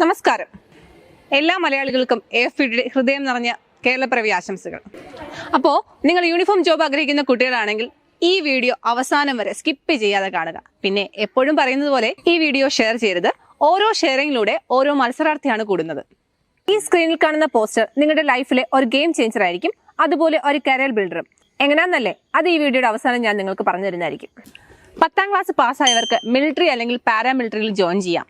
നമസ്കാരം. എല്ലാ മലയാളികൾക്കും എഫ് ഫിഡിയുടെ ഹൃദയം നിറഞ്ഞ കേരളപ്പിറവി ആശംസകൾ. അപ്പോൾ നിങ്ങൾ യൂണിഫോം ജോബ് ആഗ്രഹിക്കുന്ന കുട്ടികളാണെങ്കിൽ ഈ വീഡിയോ അവസാനം വരെ സ്കിപ്പ് ചെയ്യാതെ കാണുക. പിന്നെ എപ്പോഴും പറയുന്നത് പോലെ ഈ വീഡിയോ ഷെയർ ചെയ്യരുത്. ഓരോ ഷെയറിങ്ങിലൂടെ ഓരോ മത്സരാർത്ഥിയാണ് കൂടുന്നത്. ഈ സ്ക്രീനിൽ കാണുന്ന പോസ്റ്റർ നിങ്ങളുടെ ലൈഫിലെ ഒരു ഗെയിം ചേഞ്ചർ ആയിരിക്കും. അതുപോലെ ഒരു കരിയർ ബിൽഡറും എങ്ങനെയാണെന്നല്ലേ അത് ഈ വീഡിയോയുടെ അവസാനം ഞാൻ നിങ്ങൾക്ക് പറഞ്ഞു തരുന്നതായിരിക്കും. പത്താം ക്ലാസ് പാസ്സായവർക്ക് മിലിറ്ററി അല്ലെങ്കിൽ പാരാമിലിറ്ററിയിൽ ജോയിൻ ചെയ്യാം.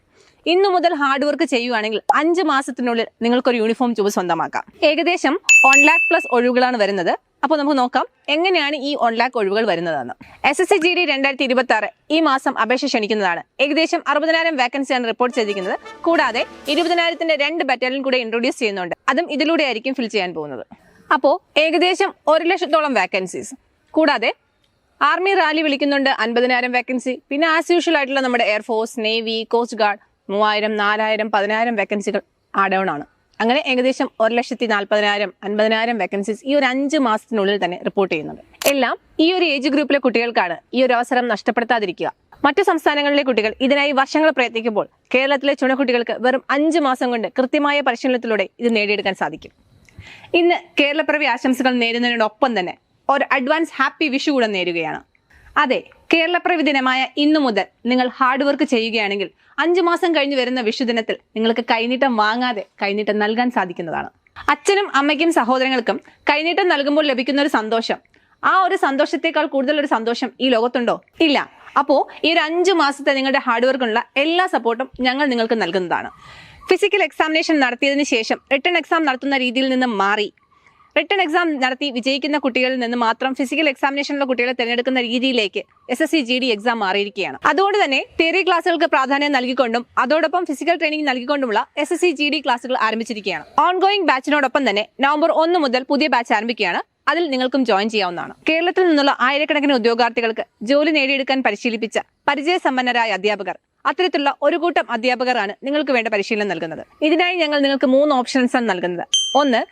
ഇന്നു മുതൽ ഹാർഡ് വർക്ക് ചെയ്യുകയാണെങ്കിൽ അഞ്ച് മാസത്തിനുള്ളിൽ നിങ്ങൾക്കൊരു യൂണിഫോം ജോബ് സ്വന്തമാക്കാം. ഏകദേശം വൺ ലാക്ക് പ്ലസ് ഒഴിവുകളാണ് വരുന്നത്. അപ്പോൾ നമുക്ക് നോക്കാം എങ്ങനെയാണ് ഈ വൺ ലാക്ക് ഒഴിവുകൾ വരുന്നതെന്ന്. S S C G D രണ്ടായിരത്തി ഇരുപത്തി ആറ് ഈ മാസം അപേക്ഷ ക്ഷണിക്കുന്നതാണ്. ഏകദേശം അറുപതിനായിരം വേക്കൻസിയാണ് റിപ്പോർട്ട് ചെയ്തിരിക്കുന്നത്. കൂടാതെ ഇരുപതിനായിരത്തിന്റെ രണ്ട് ബറ്റാലിയൻ കൂടെ ഇൻട്രൊഡ്യൂസ് ചെയ്യുന്നുണ്ട്. അതും ഇതിലൂടെ ആയിരിക്കും ഫിൽ ചെയ്യാൻ പോകുന്നത്. അപ്പോൾ ഏകദേശം ഒരു ലക്ഷത്തോളം വേക്കൻസീസ് കൂടാതെ ആർമി റാലി വിളിക്കുന്നുണ്ട് അൻപതിനായിരം വേക്കൻസി പിന്നെ ആസ് യൂഷ്വൽ ആയിട്ടുള്ള നമ്മുടെ എയർഫോഴ്സ് നേവി കോസ്റ്റ് ഗാർഡ് മൂവായിരം നാലായിരം പതിനായിരം വേക്കൻസികൾ ഓൺ ആണ്. അങ്ങനെ ഏകദേശം ഒരു ലക്ഷത്തി നാൽപ്പതിനായിരം അൻപതിനായിരം വേക്കൻസീസ് ഈ ഒരു അഞ്ച് മാസത്തിനുള്ളിൽ തന്നെ റിപ്പോർട്ട് ചെയ്യുന്നുണ്ട്. എല്ലാം ഈ ഒരു ഏജ് ഗ്രൂപ്പിലെ കുട്ടികൾക്കാണ് ഈ ഒരു അവസരം നഷ്ടപ്പെടുത്താതിരിക്കുക. മറ്റു സംസ്ഥാനങ്ങളിലെ കുട്ടികൾ ഇതിനായി വർഷങ്ങൾ പ്രയത്നിക്കുമ്പോൾ കേരളത്തിലെ ചുണക്കുട്ടികൾക്ക് വെറും അഞ്ച് മാസം കൊണ്ട് കൃത്യമായ പരിശീലനത്തിലൂടെ ഇത് നേടിയെടുക്കാൻ സാധിക്കും. ഇന്ന് കേരളപ്പിറവി ആശംസകൾ നേരുന്നതിനോടൊപ്പം തന്നെ ഒരു അഡ്വാൻസ് ഹാപ്പി വിഷു കൂടെ നേരുകയാണ്. അതെ കേരളപ്പിറവി ദിനമായ ഇന്നു മുതൽ നിങ്ങൾ ഹാർഡ് വർക്ക് ചെയ്യുകയാണെങ്കിൽ അഞ്ചു മാസം കഴിഞ്ഞ് വരുന്ന വിഷുദിനത്തിൽ നിങ്ങൾക്ക് കൈനീട്ടം വാങ്ങാതെ കൈനീട്ടം നൽകാൻ സാധിക്കുന്നതാണ്. അച്ഛനും അമ്മയ്ക്കും സഹോദരങ്ങൾക്കും കൈനീട്ടം നൽകുമ്പോൾ ലഭിക്കുന്ന ഒരു സന്തോഷം. ആ ഒരു സന്തോഷത്തെക്കാൾ കൂടുതൽ ഒരു സന്തോഷം ഈ ലോകത്തുണ്ടോ? ഇല്ല. അപ്പോ ഈ ഒരു അഞ്ചു മാസത്തെ നിങ്ങളുടെ ഹാർഡ് വർക്കിനുള്ള എല്ലാ സപ്പോർട്ടും ഞങ്ങൾ നിങ്ങൾക്ക് നൽകുന്നതാണ്. ഫിസിക്കൽ എക്സാമിനേഷൻ നടത്തിയതിനു ശേഷം റിട്ടേൺ എക്സാം നടത്തുന്ന രീതിയിൽ നിന്ന് മാറി റിട്ടേൺ എക്സാം നടത്തി വിജയിക്കുന്ന കുട്ടികളിൽ നിന്ന് മാത്രം ഫിസിക്കൽ എക്സാമിനേഷനുള്ള കുട്ടികളെ തിരഞ്ഞെടുക്കുന്ന രീതിയിലേക്ക് S S C G D exam മാറിയിരിക്കുകയാണ്. അതുകൊണ്ട് തന്നെ തിയറി ക്ലാസുകൾക്ക് പ്രാധാന്യം നൽകിക്കൊണ്ടും അതോടൊപ്പം physical training നൽകിക്കൊണ്ടുമുള്ള S S C G D ക്ലാസുകൾ ആരംഭിച്ചിരിക്കുകയാണ്. ഓൺഗോയിങ് ബാച്ചിനോടൊപ്പം തന്നെ നവംബർ ഒന്ന് മുതൽ പുതിയ ബാച്ച് ആരംഭിക്കുകയാണ്. അതിൽ നിങ്ങൾക്കും ജോയിൻ ചെയ്യാവുന്നതാണ്. കേരളത്തിൽ നിന്നുള്ള ആയിരക്കണക്കിന് ഉദ്യോഗാർത്ഥികൾക്ക് ജോലി നേടിയെടുക്കാൻ പരിശീലിപ്പിച്ച പരിചയസമ്പന്നരായ അധ്യാപകർ അത്തരത്തിലുള്ള ഒരു കൂട്ടം അധ്യാപകരാണ് നിങ്ങൾക്ക് വേണ്ട പരിശീലനം നൽകുന്നത്. ഇതിനായി ഞങ്ങൾ നിങ്ങൾക്ക് മൂന്ന് ഓപ്ഷൻസ് ആണ് നൽകുന്നത്. ഒന്ന്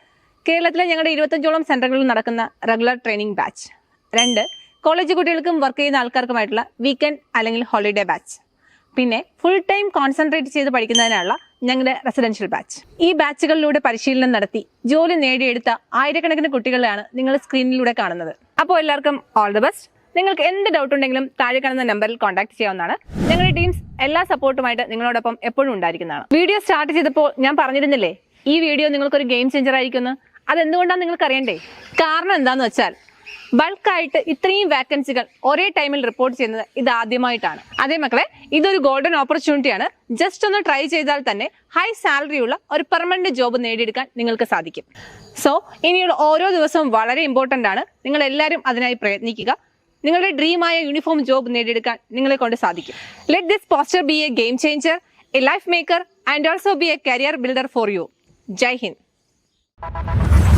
കേരളത്തിലെ ഞങ്ങളുടെ ഇരുപത്തഞ്ചോളം സെന്ററുകളിൽ നടക്കുന്ന റെഗുലർ ട്രെയിനിങ് ബാച്ച് രണ്ട് കോളേജ് കുട്ടികൾക്കും വർക്ക് ചെയ്യുന്ന ആൾക്കാർക്കുമായിട്ടുള്ള വീക്കെൻഡ് അല്ലെങ്കിൽ ഹോളിഡേ ബാച്ച് പിന്നെ ഫുൾ ടൈം കോൺസെൻട്രേറ്റ് ചെയ്ത് പഠിക്കുന്നതിനുള്ള ഞങ്ങളുടെ റെസിഡൻഷ്യൽ ബാച്ച് ഈ ബാച്ചുകളിലൂടെ പരിശീലനം നടത്തി ജോലി നേടിയെടുത്ത ആയിരക്കണക്കിന് കുട്ടികളെയാണ് നിങ്ങൾ സ്ക്രീനിലൂടെ കാണുന്നത്. അപ്പോൾ എല്ലാവർക്കും ഓൾ ദി ബെസ്റ്റ് നിങ്ങൾക്ക് എന്ത് ഡൗട്ട് ഉണ്ടെങ്കിലും താഴെ കാണുന്ന നമ്പറിൽ കോൺടാക്ട് ചെയ്യാവുന്നതാണ്. ഞങ്ങളുടെ ടീംസ് എല്ലാ സപ്പോർട്ടുമായിട്ട് നിങ്ങളോടൊപ്പം എപ്പോഴും ഉണ്ടായിരിക്കുന്നതാണ്. വീഡിയോ സ്റ്റാർട്ട് ചെയ്തപ്പോൾ ഞാൻ പറഞ്ഞിരുന്നില്ലേ ഈ വീഡിയോ നിങ്ങൾക്കൊരു ഗെയിം ചേഞ്ചർ ആയിരിക്കുന്നു അതെന്തുകൊണ്ടാണ് നിങ്ങൾക്ക് അറിയണ്ടേ കാരണം എന്താന്ന് വെച്ചാൽ ബൾക്കായിട്ട് ഇത്രയും വാക്കൻസികൾ ഒരേ ടൈമിൽ റിപ്പോർട്ട് ചെയ്യുന്നത് ഇത് ആദ്യമായിട്ടാണ് അതേ മക്കളെ ഇതൊരു ഗോൾഡൻ ഓപ്പർച്യൂണിറ്റിയാണ്. ജസ്റ്റ് ഒന്ന് ട്രൈ ചെയ്താൽ തന്നെ ഹൈ സാലറി ഉള്ള ഒരു പെർമനന്റ് ജോബ് നേടിയെടുക്കാൻ നിങ്ങൾക്ക് സാധിക്കും. സോ ഇനിയുള്ള ഓരോ ദിവസവും വളരെ ഇമ്പോർട്ടന്റ് ആണ്. നിങ്ങൾ എല്ലാവരും അതിനായി പ്രയത്നിക്കുക. നിങ്ങളുടെ ഡ്രീമായ യൂണിഫോം ജോബ് നേടിയെടുക്കാൻ നിങ്ങളെ കൊണ്ട് സാധിക്കും. Let this poster be a game changer a life maker and also be a career builder for you Jai Hind. you